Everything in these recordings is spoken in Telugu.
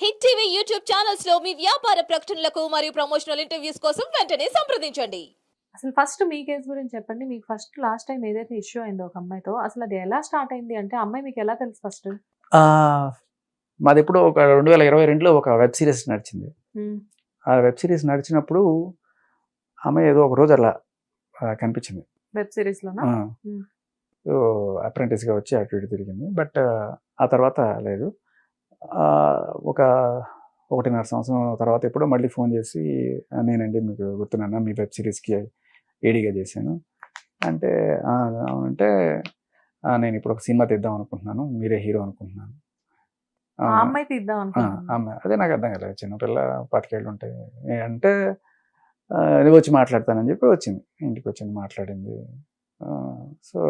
హిట్ టీవీ యూట్యూబ్ ఛానల్స్లో మీ వ్యాపార ప్రకటనలకు మరియు ప్రమోషనల్ ఇంటర్వ్యూస్ కోసం వెంటనే సంప్రదించండి. అసలు ఫస్ట్ మీ కేసు గురించి చెప్పండి. మీకు ఫస్ట్ లాస్ట్ టైం ఏదైతే ఇష్యూ అయిందో ఒక అమ్మాయితో అసలు అది ఎలా స్టార్ట్ అయింది అంటే అమ్మాయి మీకు ఎలా తెలుసు ఫస్ట్ ఆ, మాది ఎప్పుడు ఒక రెండు వేల ఇరవై రెండులో ఒక వెబ్ సిరీస్ నడిచింది. ఆ వెబ్ సిరీస్ నడిచినప్పుడు ఆమె ఏదో ఒక రోజు అలా కనిపించింది. వెబ్ సిరీస్ లోనా? Hmm. సో అప్రెంటిస్గా వచ్చి అటు ఇటు తిరిగింది. బట్ ఆ తర్వాత లేదు. ఒక ఒకటిన్నర సంవత్సరం తర్వాత ఎప్పుడో మళ్ళీ ఫోన్ చేసి "ఆ, నేనండి మీకు గుర్తున్నాను? మీ వెబ్ సిరీస్కి ఏడీగా చేశాను. అంటే "ఆ, అవునంటే "ఆ, నేను ఇప్పుడు ఒక సినిమా తీద్దాం అనుకుంటున్నాను. మీరే హీరో అనుకుంటున్నాను? అమ్మాయి తీద్దాం ఆమె అదే నాకు అర్థం కాలేదు. చిన్నపిల్ల పాతికేళ్ళు ఉంటాయి అంటే వచ్చి మాట్లాడతానని చెప్పి వచ్చింది. ఇంటికి వచ్చింది మాట్లాడింది. సో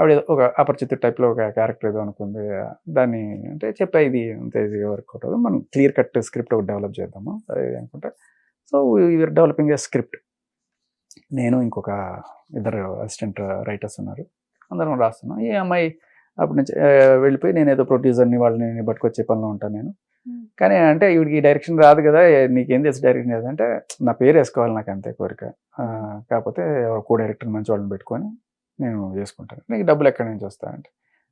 ఆవిడ ఒక అపరిచిత టైప్లో ఒక క్యారెక్టర్ ఏదో అనుకుంది. దాన్ని అంటే చెప్పా ఇది అంత ఈజీగా వర్క్ అవుతుంది మనం క్లియర్ కట్ స్క్రిప్ట్ ఒకటి డెవలప్ చేద్దాము. సరే అనుకుంటే. So we are developing a script. నేను ఇంకొక ఇద్దరు అసిస్టెంట్ రైటర్స్ ఉన్నారు. అందరం రాస్తున్నాం. ఈ అమ్మాయి అప్పటి నుంచి వెళ్ళిపోయి నేను ఏదో ప్రొడ్యూసర్ని వాళ్ళని పట్టుకొచ్చే పనిలో ఉంటాను నేను. కానీ అంటే ఈవిడికి డైరెక్షన్ రాదు కదా. ఏ, నీకేం తెలుసు డైరెక్షన్ రాదు అంటే నా పేరు వేసుకోవాలి నాకు అంతే కోరిక. కాకపోతే కో డైరెక్టర్ మంచి వాళ్ళని పెట్టుకొని నేను చేసుకుంటాను. నీకు డబ్బులు ఎక్కడి నుంచి వస్తా అంటే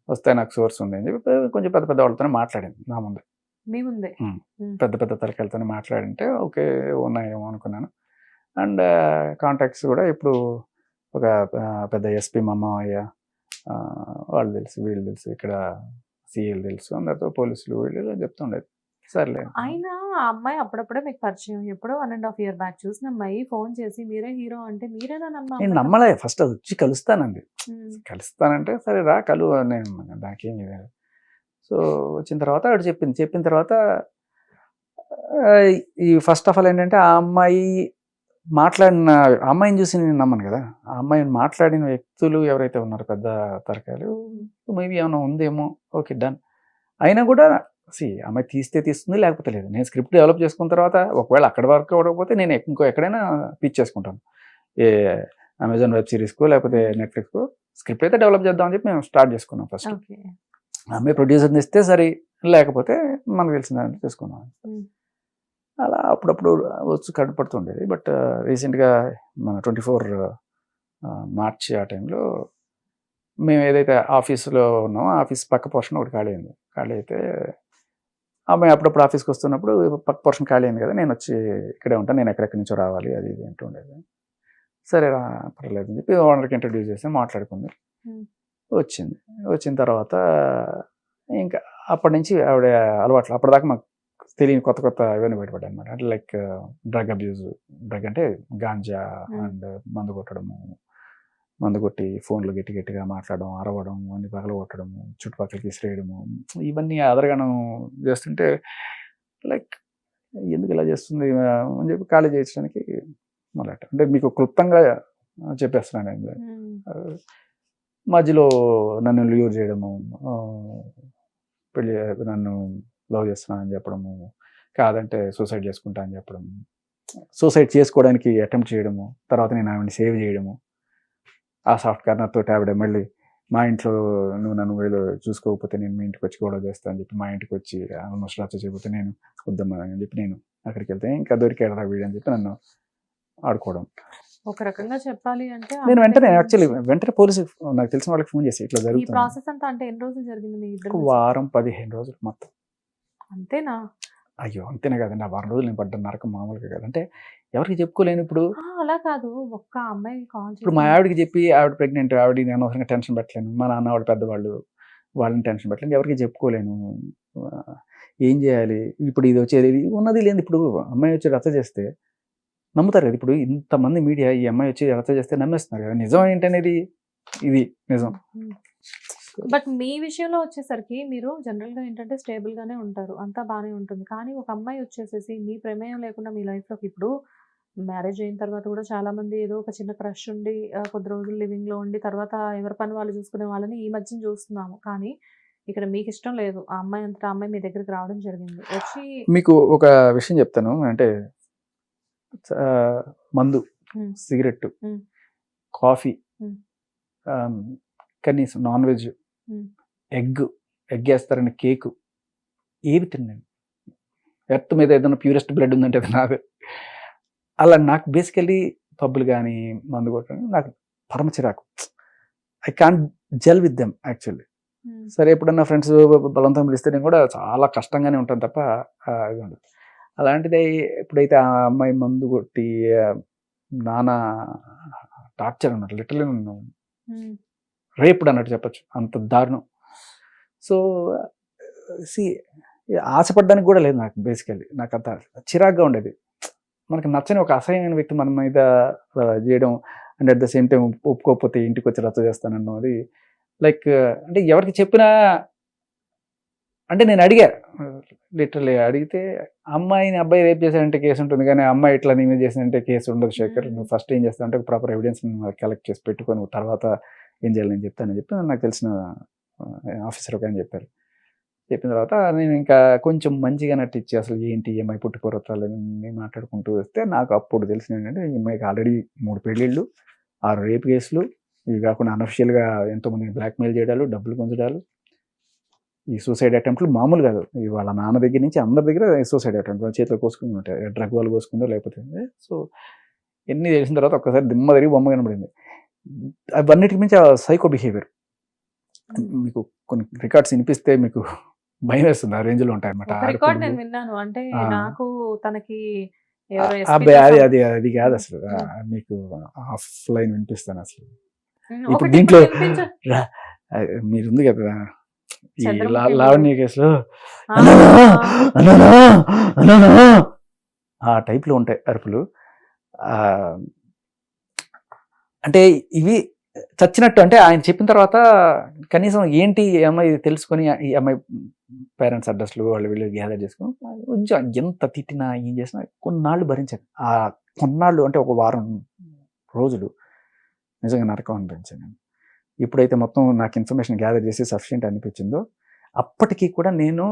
వస్తే నాకు సోర్స్ ఉంది అని చెప్పి కొంచెం పెద్ద పెద్ద వాళ్ళతో మాట్లాడింది నా ముందు. మీ ముందే? పెద్ద పెద్ద తలకాయలతో మాట్లాడింటే ఓకే ఉన్నాయేమో అనుకున్నాను. అండ్ కాంటాక్ట్స్ కూడా ఇప్పుడు ఒక పెద్ద ఎస్పీ మామయ్య ఆ, వాళ్ళు తెలుసు వీళ్ళు తెలుసు ఇక్కడ సీఎల్ తెలుసు అందరితో పోలీసులు వీళ్ళు చెప్తుండేది. సర్లే. అయినా ఆ అమ్మాయి అప్పుడప్పుడే మీకు పరిచయం. ఎప్పుడో one and half year back చూసిన అమ్మాయి ఫోన్ చేసి మీరే హీరో అంటే మీరేనా నమ్మ నేను నమ్మలే. ఫస్ట్ అది వచ్చి కలుస్తానండి. కలుస్తానంటే సరే రా కలు. నేను నాకేం ఇది సో వచ్చిన తర్వాత ఆవిడ చెప్పింది. చెప్పిన తర్వాత ఈ ఫస్ట్ ఆఫ్ ఆల్ ఏంటంటే ఆ అమ్మాయి మాట్లాడిన అమ్మాయిని చూసి నేను నమ్మను కదా. ఆ అమ్మాయిని మాట్లాడిన వ్యక్తులు ఎవరైతే ఉన్నారో పెద్ద తరకాయలు మేబీ ఏమైనా ఉందేమో. Okay done. అయినా కూడా సి అమ్మాయి తీస్తే తీస్తుంది లేకపోతే లేదు. నేను స్క్రిప్ట్ డెవలప్ చేసుకున్న తర్వాత ఒకవేళ అక్కడ వరకు అవ్వకపోతే నేను ఇంకో ఎక్కడైనా పిచ్ చేసుకుంటాను. ఏ అమెజాన్ వెబ్ సిరీస్కో లేకపోతే నెట్ఫ్లిక్స్కో స్క్రిప్ట్ అయితే డెవలప్ చేద్దామని చెప్పి మేము స్టార్ట్ చేసుకున్నాం ఫస్ట్. అమ్మాయి ప్రొడ్యూసర్ని ఇస్తే సరే లేకపోతే మనకు తెలిసిన చేసుకున్నాం Mm. అలా అప్పుడప్పుడు వచ్చి కనపడుతుండేది బట్ రీసెంట్గా మన ట్వంటీ ఫోర్ మార్చి ఆ టైంలో మేము ఏదైతే ఆఫీస్లో ఉన్నామో ఆఫీస్ పక్క పోర్షన్ ఒకటి ఖాళీ అయింది. ఖాళీ అయితే అమ్మాయి అప్పుడప్పుడు ఆఫీస్కి వస్తున్నప్పుడు పక్క పోర్షన్ ఖాళీ అయింది కదా నేను వచ్చి ఇక్కడే ఉంటాను నేను ఎక్కడెక్కడి నుంచో రావాలి అది ఇది అంటూ ఉండేది సరే రా పర్లేదు అని చెప్పి ఓనర్కి ఇంట్రడ్యూస్ చేసి మాట్లాడుకుంది. వచ్చింది వచ్చిన తర్వాత ఇంకా అప్పటి నుంచి ఆవిడ అలవాట్లు అప్పటిదాకా మాకు తెలియని కొత్త కొత్త ఇవన్నీ బయటపడ్డాయి అనమాట అంటే లైక్ డ్రగ్ అబ్యూజ్ డ్రగ్ అంటే గాంజా. అండ్ మందు కొట్టడము మందు కొట్టి ఫోన్లు గట్టి గట్టిగా మాట్లాడడం అరవడం అన్ని పగల కొట్టడము చుట్టుపక్కలకి విసిరేయడము ఇవన్నీ అదరగనం చేస్తుంటే లైక్ ఎందుకు ఇలా చేస్తుంది? అని చెప్పి ఖాళీ చేయించడానికి మొదలెట్ట. అంటే మీకు క్లుప్తంగా చెప్పేస్తున్నాను మధ్యలో నన్ను ల్యూర్ చేయడము పెళ్ళి నన్ను లవ్ చేస్తున్నానని చెప్పడము కాదంటే సూసైడ్ చేసుకుంటా అని చెప్పడం సూసైడ్ చేసుకోవడానికి అటెంప్ట్ చేయడము తర్వాత నేను ఆవిడని సేవ్ చేయడము ఆ సాఫ్ట్ కార్నర్ తోటి ఆవిడ మళ్ళీ మా ఇంట్లో నువ్వు నన్ను వీళ్ళు చూసుకోకపోతే నేను మీ ఇంటికి వచ్చి గొడవ చేస్తాను అని చెప్పి మా ఇంటికి వచ్చి ఆల్మోస్ట్ రచ్చ చేయకపోతే నేను వద్దమ్మా అని చెప్పి నేను అక్కడికి వెళ్తే ఇంకా దొరికాడు రా వీడు అని చెప్పి నన్ను ఆడుకోవడం. ఒక రకంగా చెప్పాలి అంటే నేను వెంటనే యాక్చువల్లీ వెంటనే పోలీసు నాకు తెలిసిన వాళ్ళకి ఫోన్ చేసి ఇట్లా జరుగుతుంది. ప్రాసెస్ అంతా అంటే ఎన్ని రోజులు జరిగింది మీ వారం పదిహేను రోజులు మొత్తం. అంతేనా? అయ్యో అంతేనే కదండి. ఆ వారం రోజులు నేను పడ్డ నరకం మామూలుగా కదా. అంటే ఎవరికి చెప్పుకోలేను ఇప్పుడు. అలా కాదు. ఒక్క అమ్మాయి ఇప్పుడు మా ఆవిడకి చెప్పి ఆవిడ ప్రెగ్నెంట్ ఆవిడ నేను అనవసరంగా టెన్షన్ పెట్టలేను. మా నాన్న ఆవిడ పెద్దవాళ్ళు వాళ్ళని టెన్షన్ పెట్టలేను. ఎవరికి చెప్పుకోలేను. ఏం చేయాలి? ఇప్పుడు ఇది వచ్చేది ఉన్నది లేదు ఇప్పుడు అమ్మాయి వచ్చి రచ్చ చేస్తే నమ్ముతారు కదా ఇప్పుడు. ఇంతమంది మీడియా ఈ అమ్మాయి వచ్చి రచ్చ చేస్తే నమ్మేస్తున్నారు కదా. నిజం ఏంటనేది? ఇది నిజం. బట్ మీ విషయంలో వచ్చేసరికి మీరు జనరల్గా ఏంటంటే స్టేబుల్ గానే ఉంటారు అంతా బాగానే ఉంటుంది కానీ ఒక అమ్మాయి వచ్చేసేసి మీ ప్రమేయం లేకుండా మీ లైఫ్లోకి ఇప్పుడు మ్యారేజ్ అయిన తర్వాత కూడా చాలా మంది ఏదో ఒక చిన్న క్రష్ ఉండి కొద్ది రోజులు లివింగ్లో ఉండి తర్వాత ఎవరి పని వాళ్ళు చూసుకునే వాళ్ళని ఈ మధ్యన చూస్తున్నాము కానీ ఇక్కడ మీకు ఇష్టం లేదు ఆ అమ్మాయి అంతటా ఆ అమ్మాయి మీ దగ్గరికి రావడం జరిగింది వచ్చి మీకు ఒక విషయం చెప్తాను అంటే మందు. సిగరెట్. కాఫీ కనీసం నాన్ వెజ్. ఎగ్ ఎగ్ వేస్తారని కేకు. ఏవి తిన్నాను ఎర్త్ మీద ఏదైనా ప్యూరెస్ట్ బ్లడ్ ఉందంటే అది నాది అలా నాకు బేసికలీ పబ్బులు కానీ మందు కొట్టడం నాకు పరమ చిరాకు. I can't gel with them actually. సరే ఎప్పుడన్నా ఫ్రెండ్స్ బలవంతం పిలిస్తే నేను కూడా చాలా కష్టంగానే ఉంటాను తప్ప ఇది ఉండదు. అలాంటిది ఎప్పుడైతే ఆ అమ్మాయి మందు కొట్టి నానా టార్చర్ అన్నట్టు లిటరలీ నన్ను. రేపుడు అన్నట్టు చెప్పొచ్చు. అంత దారుణం. సో సి ఆశపడడానికి కూడా లేదు నాకు బేసికల్లీ. నాకు అంత చిరాగ్గా ఉండేది. మనకు నచ్చని ఒక అసహ్యమైన వ్యక్తి మన మీద చేయడం and at the same time ఒప్పుకోకపోతే ఇంటికి వచ్చి రచ్చ చేస్తానన్నది లైక్ అంటే ఎవరికి చెప్పినా అంటే నేను అడిగా లిటరలీ అడిగితే అమ్మాయిని అబ్బాయి రేప్ చేశాడంటే కేసు ఉంటుంది కానీ అమ్మాయి ఇట్లా నీ మీద చేసినంటే కేసు ఉండదు శేఖర్. నువ్వు ఫస్ట్ ఏం చేస్తావు అంటే ప్రాపర్ ఎవిడెన్స్ కలెక్ట్ చేసి పెట్టుకొని తర్వాత ఏం చేయాలి నేను చెప్తానని చెప్పి నాకు తెలిసిన ఆఫీసర్ ఒక అని చెప్పారు. చెప్పిన తర్వాత నేను ఇంకా కొంచెం మంచిగా నటించి అసలు ఏంటి ఈఎంఐ అమ్మాయి అని మాట్లాడుకుంటూ వస్తే నాకు అప్పుడు తెలిసిన ఏంటంటే ఈఎంఐకి ఆల్రెడీ మూడు పెళ్ళిళ్ళు ఆరు రేప్ కేసులు ఇవి కాకుండా అనఫిషియల్గా ఎంతోమందిని బ్లాక్మెయిల్ చేయడాలు డబ్బులు పొందడాలు ఈ సూసైడ్ అటెంప్ట్లు మామూలు కాదు. ఈ వాళ్ళ నాన్న దగ్గర నుంచి అందరి దగ్గర సూసైడ్ అటెంప్ట్ చేతిలో కోసుకుని ఉంటాయి. డ్రగ్ వాళ్ళు కోసుకుందో లేకపోతే సో ఎన్ని తెలిసిన తర్వాత ఒక్కసారి దిమ్మ తిరిగి బొమ్మ కనబడింది. అవన్నిటికి మించి సైకో బిహేవియర్ మీకు కొన్ని రికార్డ్స్ వినిపిస్తే మీకు భయం వేస్తుంది ఆ రేంజ్లో ఉంటాయి అనమాట రికార్డ్ నేను విన్నాను. అంటే ఆ. నాకు తనకి అబ్బాయి అది అది అది కాదు అసలు. ఆ, ఉమ్. మీకు ఆఫ్ లైన్ వినిపిస్తాను అసలు. ఉమ్, ఇప్పుడు దీంట్లో- మీరు ఉంది కదా. ఈ. లావణ్య కేసులో ఆ, ఆ టైప్లో ఉంటాయి అరుపులు. ఆ, అంటే ఇవి చచ్చినట్టు అంటే ఆయన చెప్పిన తర్వాత కనీసం ఏంటి ఈ అమ్మాయి తెలుసుకొని ఈ అమ్మాయి పేరెంట్స్ అడ్రస్లు వాళ్ళు వీళ్ళు గ్యాదర్ చేసుకుని కొంచెం ఎంత తిట్టినా ఏం చేసినా కొన్నాళ్ళు భరించాను ఆ కొన్నాళ్ళు అంటే ఒక వారం రోజులు నిజంగా నరకం అనిపించాను నేను ఎప్పుడైతే మొత్తం నాకు ఇన్ఫర్మేషన్ గ్యాదర్ చేసి సఫిషియెంట్ అనిపించిందో అప్పటికి కూడా నేను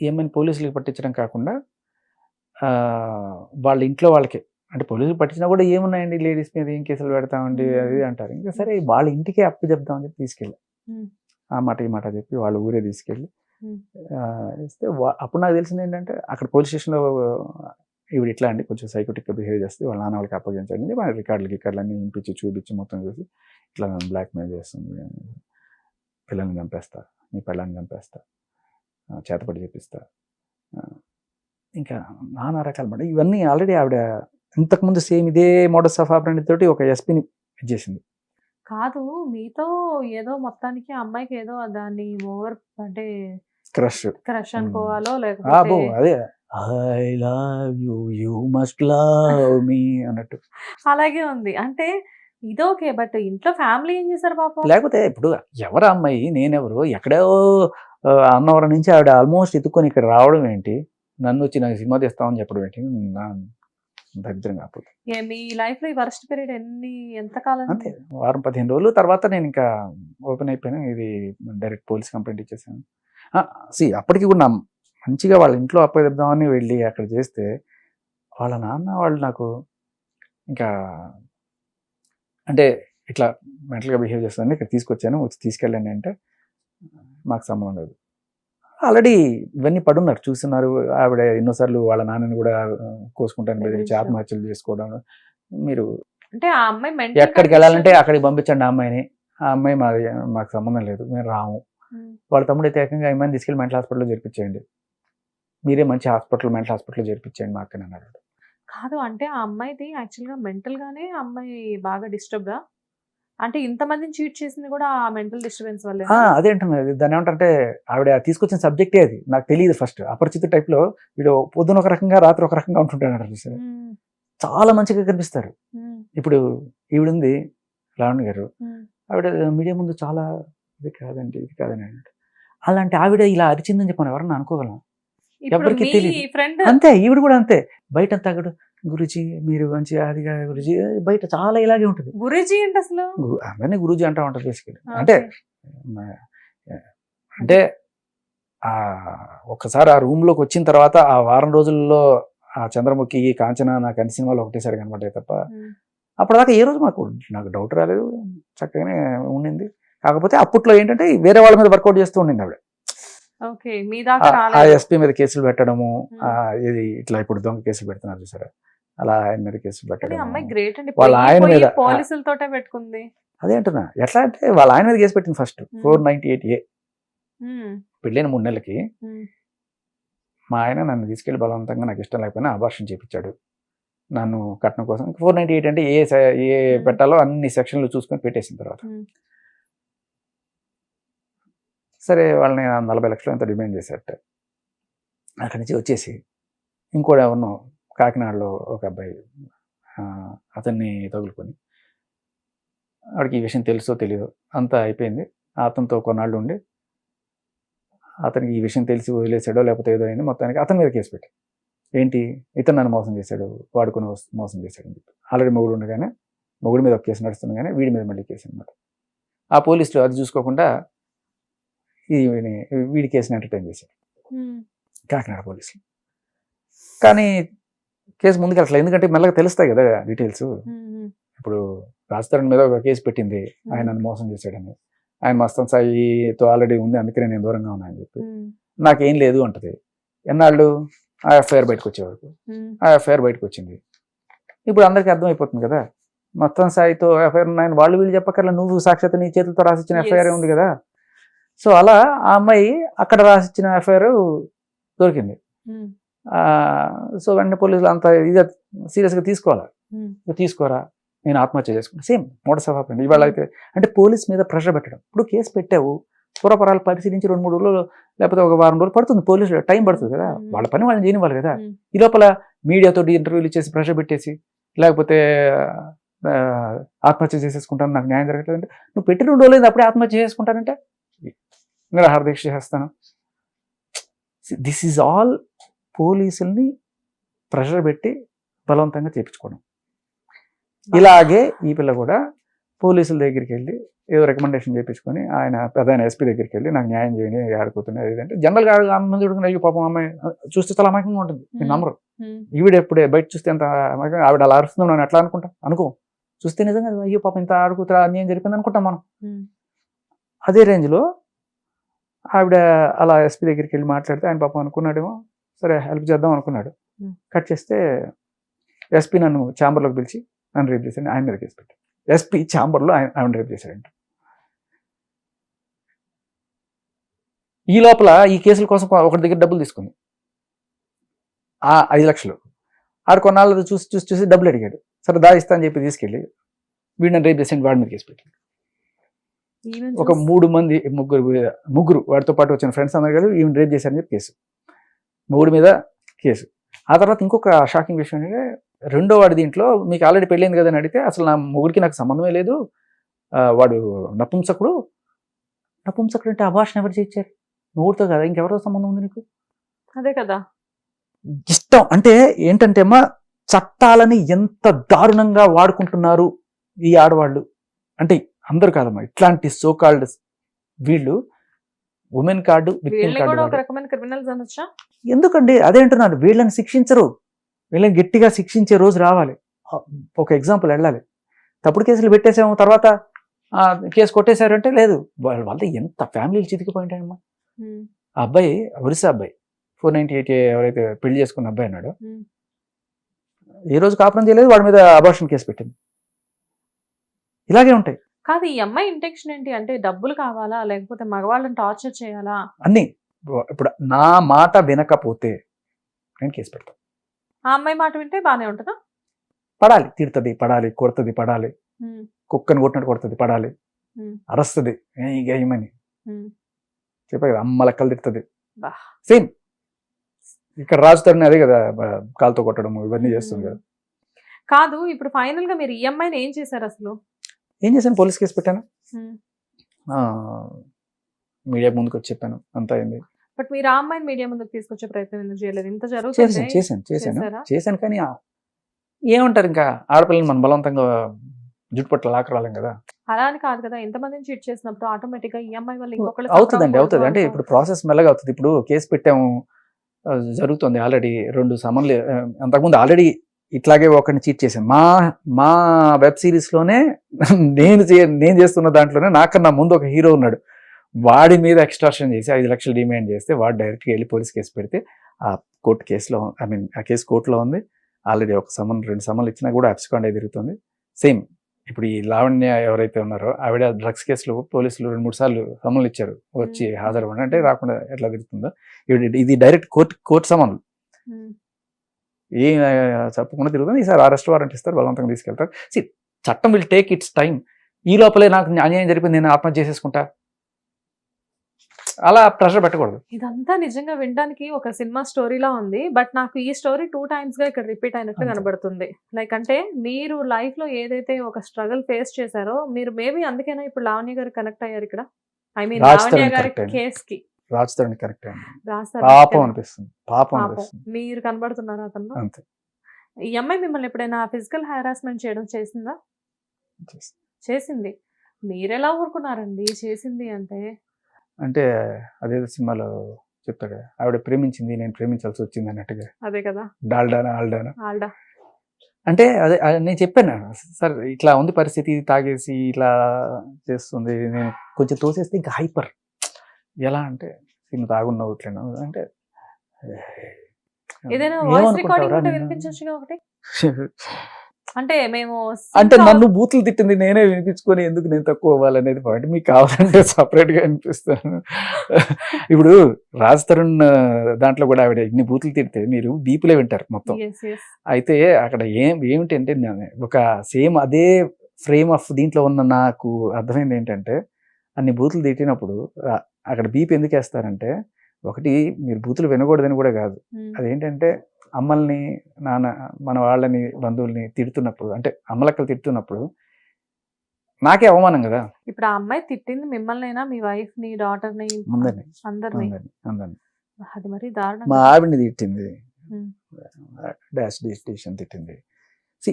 ఏమైనా పోలీసులకి పట్టించడం కాకుండా వాళ్ళ ఇంట్లో వాళ్ళకి అంటే పోలీసులు పట్టించినా కూడా ఏమున్నాయండి లేడీస్ మీద ఏం కేసులు పెడతామండి. అది అంటారు ఇంకా సరే వాళ్ళ ఇంటికే అప్పు చెప్దామని చెప్పి తీసుకెళ్ళి. ఆ మాట ఈ మాట చెప్పి వాళ్ళ ఊరే తీసుకెళ్ళి ఇస్తే అప్పుడు నాకు తెలిసింది ఏంటంటే అక్కడ పోలీస్ స్టేషన్లో ఇవి ఇట్లా అండి కొంచెం సైకోటిక్గా బిహేవ్ చేస్తే వాళ్ళ నాన్న వాళ్ళకి అప్పగించండి వాళ్ళ రికార్డులు గికార్డులు అన్నీ ఇంపించి చూపించి మొత్తం చూసి ఇట్లా నన్ను బ్లాక్మెయిల్ చేస్తుంది పిల్లల్ని చంపేస్తా నీ పిల్లల్ని చంపేస్తా చేతపడి చేపిస్తా ఇంకా నానా రకాల మాట ఇవన్నీ ఆల్రెడీ ఆవిడ ఇంతకుముందు సేమ్ ఇదే మోడల్స్ ఆఫ్ ఆపరేంట్ తోటి ఒక ఎస్పీని ఇచ్చేసింది కాదు మీతో ఏదో మొత్తానికి అమ్మాయికి ఏదో దాన్ని ఓవర్ అంటే క్రష్ క్రష్ ఉమ్. అనుకోవాలో లేకపోతే అదే. I love you you must love me అన్నట్టు. అలాగే ఉంది. అంటే ఇదోకే బట్ ఇంట్లో ఫ్యామిలీ ఏం చేశారు పాపం? లేకపోతే ఇప్పుడు ఎవరు అమ్మాయి నేనెవరు ఎక్కడో అన్నవరం నుంచి ఆవిడ ఆల్మోస్ట్ ఎత్తుకొని ఇక్కడ రావడం ఏంటి? నన్ను వచ్చి నాకు సినిమా తీస్తామని చెప్పడం ఏంటి? నా దరిద్రం కాకపోతే. ఏ, మీ లైఫ్లో ఈ వర్స్ట్ పీరియడ్ ఎన్ని ఎంత కాలం? అంతే. వారం పదిహేను రోజులు తర్వాత నేను ఇంకా ఓపెన్ అయిపోయాను ఇది డైరెక్ట్ పోలీస్ కంప్లైంట్ ఇచ్చేసాను. సి అప్పటికి కూడా నా మంచిగా వాళ్ళ ఇంట్లో అప్పగిద్దామని వెళ్ళి అక్కడ చేస్తే వాళ్ళ నాన్న వాళ్ళు నాకు ఇంకా అంటే ఇట్లా మెంటల్గా బిహేవ్ చేస్తానని ఇక్కడ తీసుకొచ్చాను వచ్చి తీసుకెళ్ళండి అంటే మాకు సంబంధం లేదు. ఆల్రెడీ ఇవన్నీ పడున్నారు చూస్తున్నారు. ఆవిడ ఎన్నోసార్లు వాళ్ళ నాన్నని కూడా కోసుకుంటాను బెదిరించి. ఆత్మహత్యలు చేసుకోవడం. మీరు అంటే ఆ అమ్మాయి ఎక్కడికి వెళ్ళాలంటే అక్కడికి పంపించండి ఆ అమ్మాయిని. ఆ అమ్మాయి మా మాకు సంబంధం లేదు మేము రాము. వాళ్ళ తమ్ముడు అయితే ఏకంగా అమ్మాయిని తీసుకెళ్ళి మెంటల్ హాస్పిటల్లో చేర్పించేయండి మీరే మంచి హాస్పిటల్ మెంటల్ హాస్పిటల్లో చేర్పించేయండి మా అక్కని అన్నాడు. కాదు అంటే ఆ అమ్మాయిది యాక్చువల్గా మెంటల్ గానే ఆ అమ్మాయి బాగా డిస్టర్బ్గా అంటే ఇంతమందిని చీట్ చేసింది కూడా ఆ మెంటల్ డిస్టర్బెన్స్ వల్లే ఆ, అదే అంటున్నది దాని ఏమంటారంటే ఆవిడ తీసుకొచ్చిన సబ్జెక్టే అది. నాకు తెలియదు ఫస్ట్ అపరిచిత type లో వీడు పొద్దున ఒక రకంగా రాత్రి ఒక రకంగా ఉంటుంటాడు చూసారా? చాలా మంచిగా కనిపిస్తారు. ఇప్పుడు ఈవిడుంది లావణ్య గారు. ఆవిడ మీడియా ముందు చాలా ఇది కాదండి ఇది కాదని అన్నాడు. అలాంటి ఆవిడ ఇలా అరిచిందని చెప్పాను ఎవరన్నా అనుకోగలం ఎవరికీ. ఫ్రెండ్ అంతే ఈవిడ కూడా అంతే. బయట తగ్గడు గురుజీ మీరు మంచి అదిగా గురుజీ బయట చాలా ఇలాగే ఉంటుంది. గురుజీ ఏంటి అసలు? అందరినీ గురూజీ అంటా ఉంటారు బేసికలీ. అంటే అంటే ఆ ఒక్కసారి ఆ రూమ్లోకి వచ్చిన తర్వాత ఆ వారం రోజుల్లో ఆ చంద్రముఖి కాంచన నాకు అన్ని సినిమాలు ఒకటేసారి కనబడ్డాయి తప్ప. అప్పటిదాకా ఏ రోజు మాకు నాకు డౌట్ రాలేదు. చక్కగానే ఉండింది. కాకపోతే అప్పట్లో ఏంటంటే వేరే వాళ్ళ మీద వర్కౌట్ చేస్తూ ఉండింది ఆవిడ. ఆ- ఎస్పీ మీద కేసులు పెట్టడము ఇది ఇట్లా ఇప్పుడు దొంగ కేసులు పెడుతున్నారు చూసారా. అలా ఆయన మీద కేసులు వాళ్ళ ఆయన మీద- పోలీసులతోటే పెట్టుకుంది. అదే అంటున్నా. ఎట్లా అంటే వాళ్ళ ఆయన మీద కేసు పెట్టింది first four ninety eight A పెళ్ళైన మూడు నెలలకి మా ఆయన నన్ను తీసుకెళ్ళి బలవంతంగా నాకు ఇష్టం లేకపోయినా అబార్షన్ చేపించాడు నన్ను కట్నం కోసం ఫోర్ నైన్టీ ఎయిట్ అంటే ఏ ఏ. పెట్టాలో అన్ని సెక్షన్లు చూసుకొని పెట్టేసిన తర్వాత. సరే వాళ్ళని నలభై లక్షలు ఎంత డిమాండ్ చేశారట. అక్కడి నుంచి వచ్చేసి ఇంకోటి ఎవరినో కాకినాడలో ఒక అబ్బాయి అతన్ని తగులుకొని వాడికి ఈ విషయం తెలుసో తెలియదో అంతా అయిపోయింది. అతనితో కొన్నాళ్ళు ఉండి అతనికి ఈ విషయం తెలిసి వదిలేసాడో లేకపోతే ఏదో అయింది మొత్తానికి అతని మీద కేసు పెట్టి. ఏంటి? ఇతను నన్ను మోసం చేశాడు వాడుకుని మోసం చేశాడు అని చెప్పి. ఆల్రెడీ మొగుడు ఉండగానే మొగుడు మీద ఒక కేసు నడుస్తుంది కానీ వీడి మీద మళ్ళీ కేసు అనమాట ఆ పోలీసులు అది చూసుకోకుండా వీడి కేసుని ఎంటర్టైన్ చేశారు. ఉమ్, కాకినాడ పోలీసులు. కానీ కేసు ముందుకు వెళ్ళట్లేదు ఎందుకంటే మెల్లగా తెలుస్తాయి కదా డీటెయిల్స్. ఇప్పుడు రాజతరణ్ మీద ఒక కేసు పెట్టింది. ఆయన నన్ను మోసం చేశాడని. ఆయన మస్తం సాయితో ఆల్రెడీ ఉంది. అందుకనే నేను దూరంగా ఉన్నా అని చెప్పి. నాకేం లేదు అంటది. ఎన్నాళ్ళు? ఆ ఎఫ్ఐఆర్ బయటకు వచ్చే వరకు. ఉమ్, ఆ ఎఫ్ఐఆర్ బయటకు వచ్చింది. ఇప్పుడు అందరికీ అర్థమైపోతుంది కదా. మొత్తం సాయితో ఎఫ్ఐఆర్ ఉన్నాయని వాళ్ళు వీళ్ళు చెప్పక్కర్లా. నువ్వు సాక్షాత్ నీ చేతులతో రాసిచ్చిన. ఎఫ్ఐఆర్ ఉంది కదా. సో అలా ఆ అమ్మాయి అక్కడ రాసిచ్చిన ఎఫ్ఐఆర్ దొరికింది. సో వెంటనే పోలీసులు అంత ఇది సీరియస్గా తీసుకోవాలా? తీసుకోరా? నేను ఆత్మహత్య చేసుకున్నాను సేమ్ మూడ సభాపండి ఇవాళ అయితే అంటే పోలీస్ మీద ప్రెషర్ పెట్టడం. ఇప్పుడు కేసు పెట్టావు. పూర్వపరాలు పరిశీలించి రెండు మూడు రోజులు లేకపోతే ఒక వారం రోజులు పడుతుంది పోలీసులు. టైం పడుతుంది కదా. వాళ్ళ పని వాళ్ళని చేయనివ్వాలి కదా. ఈ లోపల మీడియాతో ఇంటర్వ్యూలు ఇచ్చేసి ప్రెషర్ పెట్టేసి లేకపోతే ఆత్మహత్య చేసేసుకుంటాను నాకు న్యాయం జరగట్లేదు అంటే నువ్వు పెట్టి రెండు రోజులు అప్పుడే ఆత్మహత్య చేసుకుంటానంటే? నిరాహార దీక్ష చేస్తాను. దిస్ ఈజ్ ఆల్ పోలీసుల్ని ప్రెషర్ పెట్టి బలవంతంగా చేపించుకోవడం. ఇలాగే ఈ పిల్ల కూడా పోలీసుల దగ్గరికి వెళ్ళి ఏదో రికమెండేషన్ చేయించుకొని ఆయన ప్రధాన ఎస్పీ దగ్గరికి వెళ్ళి నాకు న్యాయం చేయండి ఆడుకుతున్నది ఏదంటే జనరల్గా అమ్మ చూడుకుని అయ్యో పాపం అమ్మాయి చూస్తే చాలా అమాయకంగా ఉంటుంది. నేను. నమ్మరు. ఈవిడ ఎప్పుడే బయట చూస్తే ఎంత అమాయకంగా ఆవిడ అలా అరుస్తుందో నేను ఎట్లా అనుకుంటా? అనుకో. చూస్తే నిజంగా అయ్యో పాపం ఇంత ఆడుకుతురా అన్యాయం జరిపింది అనుకుంటాం మనం. అదే రేంజ్లో ఆవిడ అలా ఎస్పీ దగ్గరికి వెళ్ళి మాట్లాడితే ఆయన పాపం అనుకున్నాడేమో. సరే హెల్ప్ చేద్దాం అనుకున్నాడు. కట్ చేస్తే ఎస్పీ నన్ను ఛాంబర్లోకి పిలిచి నన్ను రేపు చేశాను ఆయన మీద కేసు పెట్టాడు. ఎస్పీ ఛాంబర్లో ఆయన ఆవిడ రేపు చేశాడంట. ఈ లోపల ఈ కేసుల కోసం ఒకటి దగ్గర డబ్బులు తీసుకుంది. ఆ ఐదు లక్షలు. ఆడు కొన్నాళ్ళు చూసి చూసి చూసి డబ్బులు అడిగాడు. సరే దా ఇస్తా అని చెప్పి తీసుకెళ్ళి వీడిని రేపు చేసాడు వాడి మీద కేసు పెట్టాడు. ఒక మూడు మంది ముగ్గురు ముగ్గురు వాడితో పాటు వచ్చిన ఫ్రెండ్స్ అందరు కలిసి ఈవెన్ రేప్ చేశారని చెప్పి కేసు. మూడు మీద కేసు. ఆ తర్వాత ఇంకొక షాకింగ్ విషయం ఏంటంటే రెండో వాడి దీంట్లో మీకు ఆల్రెడీ పెళ్ళైంది కదా అని అడిగితే అసలు నా మొగుడికి నాకు సంబంధమే లేదు. వాడు నపుంసకుడు. నపుంసకుడు అంటే అభాషణ ఎవరు చేయించారు? మొగుడితో కదా? ఇంకెవరితో సంబంధం ఉంది నీకు? అదే కదా. ఇష్టం. అంటే ఏంటంటే అమ్మా చట్టాలని ఎంత దారుణంగా వాడుకుంటున్నారు ఈ ఆడవాళ్ళు. అంటే అందరు కాదమ్మా ఇట్లాంటి సోకాల్డ్ వీళ్ళు ఉమెన్ కార్డు విక్టిమ్ ఎందుకండి? అదే అంటున్నాను. వీళ్ళని శిక్షించరు. వీళ్ళని గట్టిగా శిక్షించే రోజు రావాలి. ఒక ఎగ్జాంపుల్ వెళ్ళాలి. తప్పుడు కేసులు పెట్టేసాము తర్వాత కేసు కొట్టేశారు అంటే లేదు. వాళ్ళ వాళ్ళ ఎంత ఫ్యామిలీలు చితికిపోయింటాయమ్మా. ఆ అబ్బాయి ఒరిస్సా అబ్బాయి ఫోర్ నైన్టీ ఎయిట్ ఎవరైతే పెళ్ళి చేసుకున్న అబ్బాయి అన్నాడు. ఏ రోజు కాపురం చేయలేదు వాడి మీద అబార్షన్ కేసు పెట్టింది. ఇలాగే ఉంటాయి. కాదు ఈ అమ్మాయి ఇంటెన్షన్ ఏంటి అంటే డబ్బులు కావాలా? లేకపోతే మగవాళ్ళని టార్చర్ చేయాలా? అన్నీ. ఇప్పుడు నా మాట వినకపోతే నేను కేసు పెడతాను ఆ అమ్మాయి మాట వింటే బానే ఉంటుందా? పడాలి. తిడుతుంది పడాలి కొడుతుంది పడాలి. కుక్కని కొట్టినట్టు కొడుతుంది పడాలి. అరస్తుంది. ఏమని. చెప్పా కదా అమ్మ లెక్కలు తిడుతుంది. సేమ్. ఇక్కడ రాజుతారని అదే కదా కాలుతో కొట్టడం ఇవన్నీ చేస్తుంది కదా. కాదు ఇప్పుడు ఫైనల్గా మీరు ఈ అమ్మాయిని ఏం చేశారు అసలు? ఏం చేశాను? పోలీస్ కేసు పెట్టాను. మీడియా ముందుకు వచ్చి చెప్పాను అంతా అయింది. బట్ మీరు ఆ అమ్మాయిని మీడియా ముందుకు తీసుకొచ్చే ప్రయత్నం ఎందుకు చేయలేదు? ఇంత చేశాను జరుగుతుంది చేశాను. చేశాను కానీ ఏమంటారు ఇంకా? ఆడపిల్లని మనం బలవంతంగా జుట్టు పట్ల లాక్కరాలేం కదా? అలా అని కాదు కదా. ఎంతమందిని చీట్ చేసినప్పుడు ఆటోమేటిక్గా ఈ అమ్మాయి వల్ల ఇంకొకళ్ళు అవుతుందండి అవుతుంది అంటే ఇప్పుడు ప్రాసెస్ మెల్లగా అవుతుంది. ఇప్పుడు కేసు పెట్టాము. జరుగుతుంది ఆల్రెడీ రెండు సమన్లు అంతకుముందు ఆల్రెడీ ఇట్లాగే ఒకరిని చీట్ చేశాను. మా మా వెబ్ సిరీస్లోనే నేను చే- నేను చేస్తున్న దాంట్లోనే నాకన్నా ముందు ఒక హీరో ఉన్నాడు. వాడి మీద ఎక్స్ట్రాక్షన్ చేసి ఐదు లక్షలు డిమాండ్ చేస్తే వాడు డైరెక్ట్గా వెళ్ళి పోలీస్ కేసు పెడితే ఆ కోర్టు కేసులో ఐ మీన్ ఆ కేసు కోర్టులో ఉంది. ఆల్రెడీ ఒక సమన్ రెండు సమన్లు ఇచ్చినా కూడా అప్సికాండ్ తిరుగుతుంది. సేమ్ ఇప్పుడు ఈ లావణ్య ఎవరైతే ఉన్నారో ఆవిడ డ్రగ్స్ కేసులో పోలీసులు రెండు మూడు సార్లు సమన్లు ఇచ్చారు. వచ్చి Hmm. హాజరు అంటే రాకుండా ఎట్లా తిరుగుతుందో. ఇది డైరెక్ట్ కోర్టు కోర్టు సమన్లు. ఉమ్. ఏం చెప్పకుండా తిరుగుతుంది ఈసారి అరెస్ట్ వారెంట్ ఇస్తారు బలవంతంగా తీసుకెళ్తారు. సి చట్టం విల్ టేక్ ఇట్స్ టైం ఈ లోపలే నాకు అన్యాయం జరిపింది నేను ఆత్మహత్య చేసేసుకుంటా. అలా ప్రెషర్ పెట్టకూడదు. ఇదంతా నిజంగా వినడానికి ఒక సినిమా స్టోరీలా ఉంది. బట్ నాకు ఈ స్టోరీ టూ టైమ్స్గా ఇక్కడ రిపీట్ అయినట్టు. కనబడుతుంది. లైక్ అంటే మీరు లైఫ్లో ఏదైతే ఒక స్ట్రగుల్ ఫేస్ చేశారో మీరు మేబీ అందుకేనా ఇప్పుడు లావణ్య గారు కనెక్ట్ అయ్యారు ఇక్కడ? ఐ మీన్ లావణ్య గారి. కేస్కి. రాజుతారని కరెక్ట్ అండి. పాపం అనిపిస్తుంది. పాపం. అనిపిస్తుంది. మీరు కనబడుతున్నారు అతను. అంతే. ఈ అమ్మాయి మిమ్మల్ని ఎప్పుడైనా ఫిజికల్ హారాస్మెంట్ చేయడం చేసిందా? చేసింది. మీరెలా ఊరుకున్నారండి? చేసింది అంటే? అంటే అదేదో సినిమాలో చెప్తాడు ఆవిడ ప్రేమించింది నేను ప్రేమించాల్సి వచ్చింది అన్నట్టుగా. అదే కదా. డాల్డానా ఆల్డానా? ఆల్డా. అంటే అదే నేను చెప్పాను సార్ ఇట్లా ఉంది పరిస్థితి తాగేసి ఇట్లా చేస్తుంది నేను కొంచెం తోసేస్తే ఇంకా హైపర్. ఎలా అంటే నేను తాగున్నావు ఇట్లా అంటే ఏదైనా వాయిస్ ఏమనుకుంటావురా రికార్డింగ్ ఉంటే నిన్ను? వినిపించొచ్చుగా ఒకటి? అంటే మేము అంటే నన్ను బూతులు తిట్టింది నేనే వినిపించుకొని ఎందుకు నేను తక్కువ అవ్వాలనేది పాయింట్ మీకు కావాలంటే సపరేట్గా వినిపిస్తాను. ఇప్పుడు రాజ్ తరుణ్ దాంట్లో కూడా ఆవిడ ఇన్ని బూతులు తిడితే మీరు బీపులే వింటారు మొత్తం. అయితే అక్కడ ఏం ఏమిటి అంటే నేను ఒక సేమ్ అదే ఫ్రేమ్ ఆఫ్ దీంట్లో ఉన్న నాకు అర్థమైంది ఏంటంటే అన్ని బూతులు తిట్టినప్పుడు అక్కడ బీప్ ఎందుకు వేస్తారంటే ఒకటి మీరు బూతులు వినకూడదని కూడా కాదు. అదేంటంటే అమ్మల్ని నాన్న మన వాళ్ళని బంధువుల్ని తిడుతున్నప్పుడు అంటే అమ్మలక్కలు తిడుతున్నప్పుడు నాకే అవమానం కదా. ఇప్పుడు ఆ అమ్మాయి తిట్టింది మిమ్మల్నైనా మీ వైఫ్ని డాటర్ని అందరినీ. అందరిని. అందరినీ అందరినీ. అది మరి దారుణం మా ఆవిడని తిట్టింది. డాష్ డిస్టిషన్ తిట్టింది.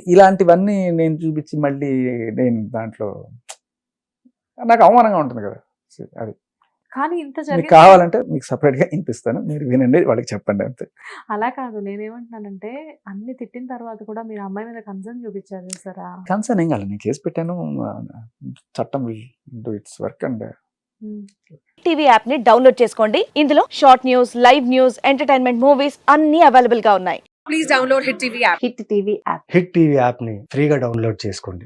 ఇలాంటివన్నీ నేను చూపించి మళ్ళీ నేను దాంట్లో నాకు అవమానంగా ఉంటుంది కదా. అది. కానీ ఇంత జరిగింది కావాలంటే మీకు separate గా వినిపిస్తాను. మీరు వినండి వాళ్ళకి చెప్పండి అంతే. అలా కాదు. నేనేమంటున్నానంటే అన్ని తిట్టిన తర్వాత కూడా మీరు అమ్మాయి మీద కన్సర్న్ చూపించారు సరా కన్సర్న్ ఏం కాదు. నేను కేసు పెట్టాను. చట్టం do its work and TV యాప్ని డౌన్లోడ్ చేసుకోండి. ఇందులో short news live news entertainment movies అన్ని అవైలబుల్గా ఉన్నాయి. please download Hit TV app. Hit TV app. Hit TV యాప్ని ఫ్రీగా డౌన్లోడ్ చేసుకోండి.